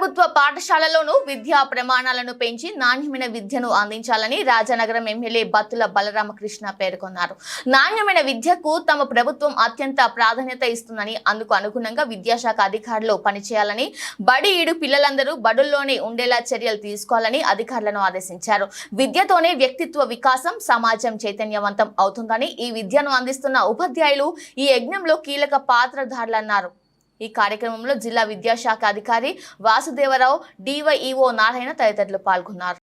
ప్రభుత్వ పాఠశాలలోనూ విద్యా ప్రమాణాలను పెంచి నాణ్యమైన విద్యను అందించాలని రాజానగరం ఎమ్మెల్యే బత్తుల బలరామకృష్ణ పేర్కొన్నారు. నాణ్యమైన విద్యకు తమ ప్రభుత్వం అత్యంత ప్రాధాన్యత ఇస్తుందని అందుకు అనుగుణంగా విద్యాశాఖ అధికారులు పనిచేయాలని బడి ఈడు పిల్లలందరూ బడుల్లోనే ఉండేలా చర్యలు తీసుకోవాలని అధికారులను ఆదేశించారు. విద్యతోనే వ్యక్తిత్వ వికాసం సమాజం చైతన్యవంతం అవుతుందని ఈ విద్యను అందిస్తున్న ఉపాధ్యాయులు ఈ యజ్ఞంలో కీలక పాత్రధారులన్నారు. ఈ కార్యక్రమంలో జిల్లా విద్యాశాఖ అధికారి వాసుదేవరావు డివైఈఓ నారాయణ తదితరులు పాల్గొన్నారు.